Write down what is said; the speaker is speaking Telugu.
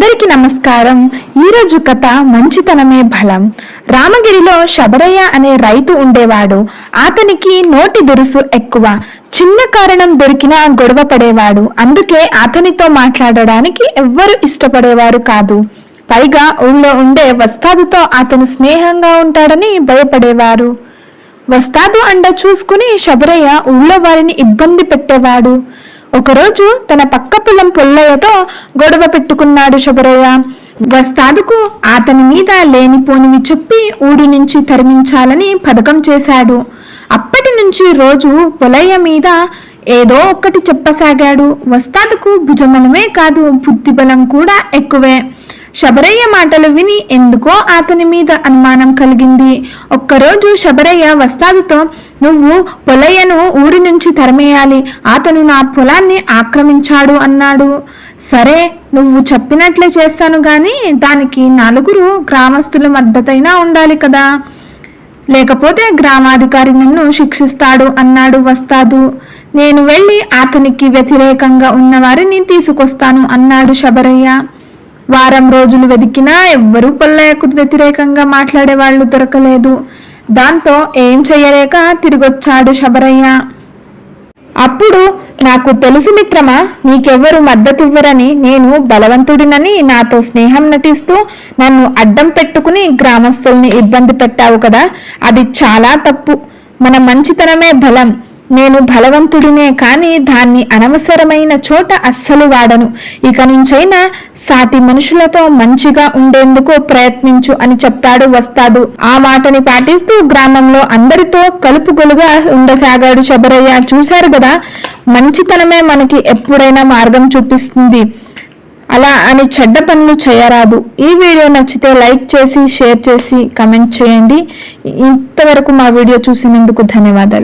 అందరికీ నమస్కారం. ఈరోజు కథ మంచితనమే బలం. రామగిరిలో శబరయ్య అనే రైతు ఉండేవాడు. అతనికి నోటి దురుసు ఎక్కువ. చిన్న కారణం దొరికినా గొడవ పడేవాడు. అందుకే అతనితో మాట్లాడడానికి ఎవ్వరు ఇష్టపడేవారు కాదు. పైగా ఊళ్ళో ఉండే వస్తాదుతో అతను స్నేహంగా ఉంటాడని భయపడేవారు. వస్తాదు అండ చూసుకుని శబరయ్య ఊళ్ళో వారిని ఇబ్బంది పెట్టేవాడు. ఒకరోజు తన పక్క పొలం పుల్లయ్యతో గొడవ పెట్టుకున్నాడు శబరయ్య. వస్తాదుకు అతని మీద లేనిపోనివి చెప్పి ఊరి నుంచి తరిమించాలని పథకం చేశాడు. అప్పటి నుంచి రోజు పొలయ్య మీద ఏదో ఒక్కటి చెప్పసాగాడు. వస్తాదుకు భుజబలమే కాదు బుద్ధిబలం కూడా ఎక్కువే. శబరయ్య మాటలు విని ఎందుకో అతని మీద అనుమానం కలిగింది. ఒక్కరోజు శబరయ్య వస్తాదుతో నువ్వు పొలయ్యను ఊరి నుంచి తరిమేయాలి. అతను నా పొలాన్ని ఆక్రమించాడు అన్నాడు. సరే నువ్వు చెప్పినట్లే చేస్తాను గాని దానికి నలుగురు గ్రామస్తుల మద్దతైనా ఉండాలి కదా. లేకపోతే గ్రామాధికారి నన్ను శిక్షిస్తాడు అన్నాడు వస్తాదు. నేను వెళ్ళి అతనికి వ్యతిరేకంగా ఉన్నవారిని తీసుకొస్తాను అన్నాడు శబరయ్య. వారం రోజులు వెతికినా ఎవ్వరూ పుల్లయ్యకు వ్యతిరేకంగా మాట్లాడే వాళ్ళు దొరకలేదు. దాంతో ఏం చెయ్యలేక తిరిగొచ్చాడు శబరయ్య. అప్పుడు నాకు తెలుసు మిత్రమా నీకెవ్వరు మద్దతివ్వరని నేను బలవంతుడినని నాతో స్నేహం నటిస్తూ నన్ను అడ్డం పెట్టుకుని గ్రామస్తుల్ని ఇబ్బంది పెట్టావు కదా అది చాలా తప్పు. మన మంచితనమే బలం. నేను బలవంతుడినే కానీ దాన్ని అనవసరమైన చోట అస్సలు వాడను. ఇక నుంచైనా సాటి మనుషులతో మంచిగా ఉండేందుకు ప్రయత్నించు అని చెప్పాడు వస్తాదు. ఆ మాటని పాటిస్తూ గ్రామంలో అందరితో కలుపుగొలుగా ఉండసాగాడు శబరయ్య. చూశారు కదా మంచితనమే మనకి ఎప్పుడైనా మార్గం చూపిస్తుంది. అలా అని చెడ్డ పనులు చేయరాదు. ఈ వీడియో నచ్చితే లైక్ చేసి షేర్ చేసి కమెంట్ చేయండి. ఇంతవరకు మా వీడియో చూసినందుకు ధన్యవాదాలు.